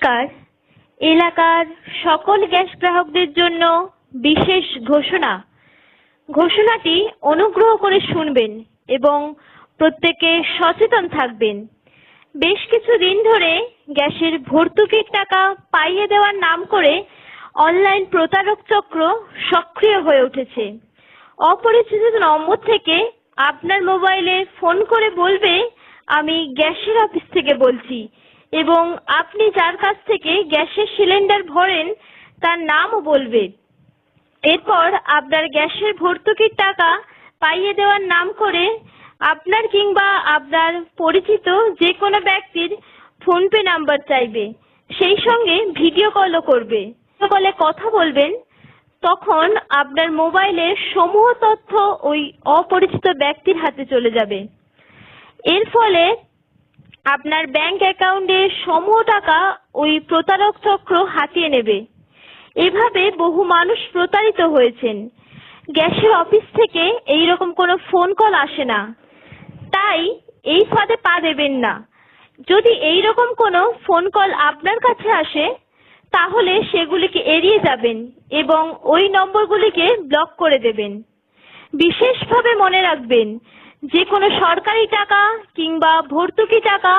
নমস্কার। এলাকার সকল গ্যাস গ্রাহকদের জন্য বিশেষ ঘোষণা। ঘোষণাটি অনুগ্রহ করে শুনবেন এবং প্রত্যেকে সচেতন থাকবেন। বেশ কিছু দিন ধরে গ্যাসের ভর্তুকির টাকা পাইয়ে দেওয়ার নাম করে অনলাইন প্রতারক চক্র সক্রিয় হয়ে উঠেছে। অপরিচিত নম্বর থেকে আপনার মোবাইলে ফোন করে বলবে, আমি গ্যাসের অফিস থেকে বলছি। এবং আপনি যার কাছ থেকে গ্যাসের সিলিন্ডার ভরেন, তার নামও বলবে। এরপর আপনার গ্যাসের ভর্তুকির টাকা পাইয়ে দেওয়ার নাম করে আপনার কিংবা আপনার পরিচিত যে কোনো ব্যক্তির ফোনপে নাম্বার চাইবে। সেই সঙ্গে ভিডিও কলও করবে। কলে কথা বলবেন, তখন আপনার মোবাইলের সমূহ তথ্য ওই অপরিচিত ব্যক্তির হাতে চলে যাবে। এর ফলে আপনার ব্যাংক অ্যাকাউন্টে সমূহ টাকা ওই প্রতারক চক্র হাতিয়ে নেবে। এভাবে বহু মানুষ প্রতারিত হয়েছেন। গ্যাসের অফিস থেকে এই রকম কোনো ফোন কল আসে না। তাই এই ফাঁদে পা দেবেন না। যদি এই রকম কোনো ফোন কল আপনার কাছে আসে, তাহলে সেগুলিকে এড়িয়ে যাবেন এবং ওই নম্বরগুলিকে ব্লক করে দেবেন। বিশেষভাবে মনে রাখবেন যে কোনো সরকারি টাকা কিংবা ভর্তুকি টাকা,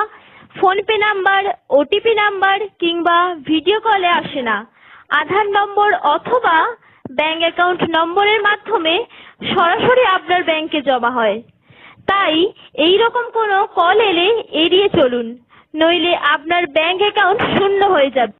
ফোনপে নাম্বার ওটিপি নাম্বার কিংবা ভিডিও কলে আসে না। আধার নম্বর অথবা ব্যাংক অ্যাকাউন্ট নম্বরের মাধ্যমে সরাসরি আপনার ব্যাংকে জমা হয়। তাই এই রকম কোনো কল এলে এড়িয়ে চলুন, নইলে আপনার ব্যাংক অ্যাকাউন্ট শূন্য হয়ে যাবে।